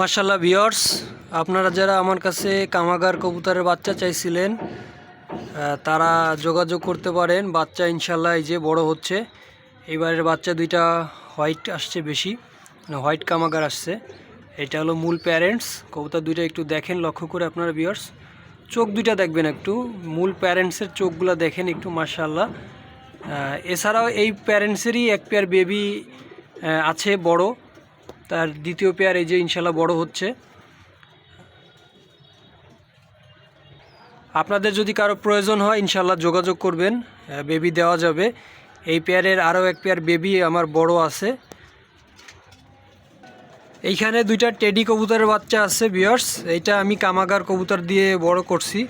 মার্শাল্লাহ ভিওর্স আপনারা যারা আমার কাছে কামাগার কবুতরের বাচ্চা চাইছিলেন তারা যোগাযোগ করতে পারেন। বাচ্চা ইনশাল্লাহ এই যে বড় হচ্ছে। এবারের বাচ্চা দুইটা হোয়াইট আসছে বেশি মানে হোয়াইট কামাগার আসছে। এটা হলো মূল প্যারেন্টস। কবুতর দুইটা একটু দেখেন, লক্ষ্য করে আপনারা ভিওর্স চোখ দুইটা দেখবেন একটু। মূল প্যারেন্টসের চোখগুলো দেখেন একটু মার্শাল্লাহ এছাড়াও এই প্যারেন্টসেরই এক পেয়ার বেবি আছে বড়। তার দ্বিতীয় পেয়ার এই যে ইনশাল্লাহ বড় হচ্ছে। আপনাদের যদি কারও প্রয়োজন হয়, ইনশাল্লাহ যোগাযোগ করবেন। বেবি দেওয়া যাবে। এই পেয়ারের আরও এক পেয়ার বেবি আমার বড় আছে। এইখানে দুইটা টেডি কবুতরের বাচ্চা আছে বিয়ার্স এইটা আমি কামাগার কবুতর দিয়ে বড় করছি।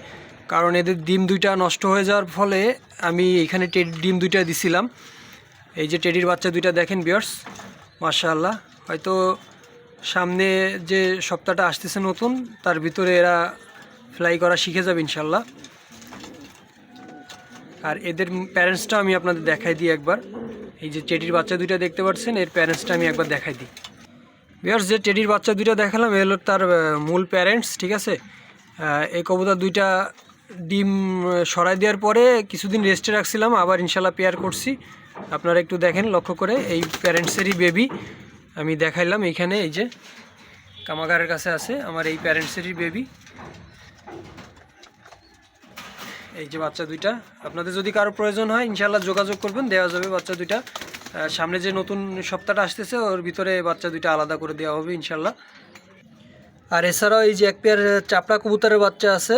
কারণ এদের ডিম দুইটা নষ্ট হয়ে যাওয়ার ফলে আমি এখানে টেডি, ডিম দুইটা দিছিলাম। এই যে টেডির বাচ্চা দুইটা দেখেন বিয়ার্স মাশাআল্লাহ। হয়তো সামনে যে সপ্তাহটা আসতেছে নতুন, তার ভিতরে এরা ফ্লাই করা শিখে যাবে ইনশাল্লাহ। আর এদের প্যারেন্টসটা আমি আপনাদের দেখাই দিই একবার। এই যে টেডির বাচ্চা দুইটা দেখতে পাচ্ছেন, এর প্যারেন্টসটা আমি একবার দেখাই দিই। বিয়ার্স যে টেডির বাচ্চা দুইটা দেখালাম, এ হলো তার মূল প্যারেন্টস ঠিক আছে? এই কবুতর দুইটা ডিম সরাই দেওয়ার পরে কিছুদিন রেস্টে রাখছিলাম, আবার ইনশাল্লাহ পেয়ার করছি। আপনারা একটু দেখেন, লক্ষ্য করে, এই প্যারেন্টসেরই বেবি আমি দেখাইলাম এইখানে, এই যে কামাগারের কাছে আছে আমার এই প্যারেন্টসেরই বেবি এই যে বাচ্চা দুইটা। আপনাদের যদি কারও প্রয়োজন হয় ইনশাল্লাহ যোগাযোগ করবেন, দেওয়া যাবে বাচ্চা দুইটা। সামনে যে নতুন সপ্তাহটা আসতেছে, ওর ভিতরে বাচ্চা দুইটা আলাদা করে দেওয়া হবে ইনশাল্লাহ আর এছাড়াও এই যে এক পেয়ার চাপড়া কবুতরের বাচ্চা আছে,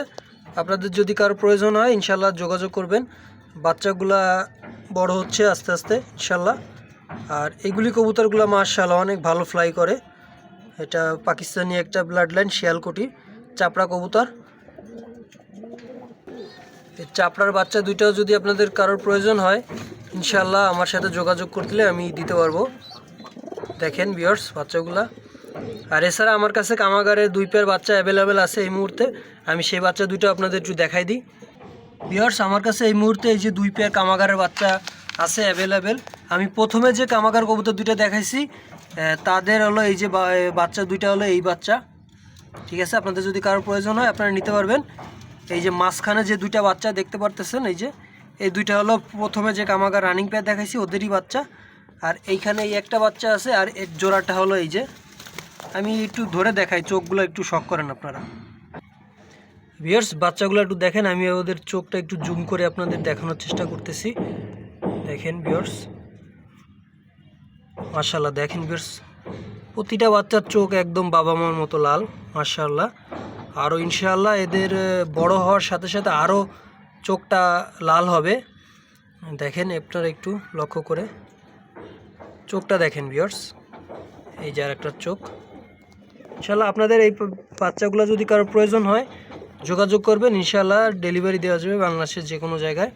আপনাদের যদি কারও প্রয়োজন হয় ইনশাল্লাহ যোগাযোগ করবেন। বাচ্চাগুলা বড় হচ্ছে আস্তে আস্তে ইনশাল্লাহ আর এইগুলি কবুতরগুলো মার্শাল্লাহ অনেক ভালো ফ্লাই করে। এটা পাকিস্তানি একটা ব্লাড লাইন শিয়ালকুটি, চাপড়া কবুতর। চাপড়ার বাচ্চা দুইটাও যদি আপনাদের কারোর প্রয়োজন হয় ইনশাল্লাহ আমার সাথে যোগাযোগ করলে আমি দিতে পারব। দেখেন বিয়ার্স বাচ্চাগুলা। আর এছাড়া আমার কাছে কামাগারে দুই পেয়ার বাচ্চা অ্যাভেলেবেল আছে এই মুহূর্তে। আমি সেই বাচ্চা দুটো আপনাদের একটু দেখাই দিই। বিয়ার্স আমার কাছে এই মুহূর্তে এই যে দুই পেয়ার কামাগারের বাচ্চা আছে অ্যাভেলেবেল আমি প্রথমে যে কামাগার কবুতর দুইটা দেখাইছি তাদের হলো এই যে বাচ্চা দুইটা হলো এই বাচ্চা। ঠিক আছে? আপনাদের যদি কারোর প্রয়োজন হয়, আপনারা নিতে পারবেন। এই যে মাঝখানে যে দুইটা বাচ্চা দেখতে পারতেছেন, এই যে, এই দুইটা হলো প্রথমে যে কামাগার রানিং পেয়ার দেখাইছি, ওদেরই বাচ্চা। আর এইখানে এই একটা বাচ্চা আছে, আর এর জোড়াটা হলো এই যে। আমি একটু ধরে দেখাই, চোখগুলো একটু শখ করেন আপনারা। ভিয়ার্স বাচ্চাগুলো একটু দেখেন, আমি ওদের চোখটা একটু জুম করে আপনাদের দেখানোর চেষ্টা করতেছি। দেখেন ভিয়ার্স মার্শাল্লাহ দেখেন ভিয়ার্স প্রতিটা বাচ্চার চোখ একদম বাবা মার মতো লাল মার্শাল্লাহ আরও ইনশাল্লাহ এদের বড় হওয়ার সাথে সাথে আরও চোখটা লাল হবে। দেখেন আপনারা একটু লক্ষ্য করে। চোখটা দেখেন ভিয়ার্স এই যে আর একটা চোখ। ইনশাল্লাহ আপনাদের এই বাচ্চাগুলো যদি কারও প্রয়োজন হয়, যোগাযোগ করবেন। ইনশাল্লাহ ডেলিভারি দেওয়া যাবে বাংলাদেশের যে কোনো জায়গায়।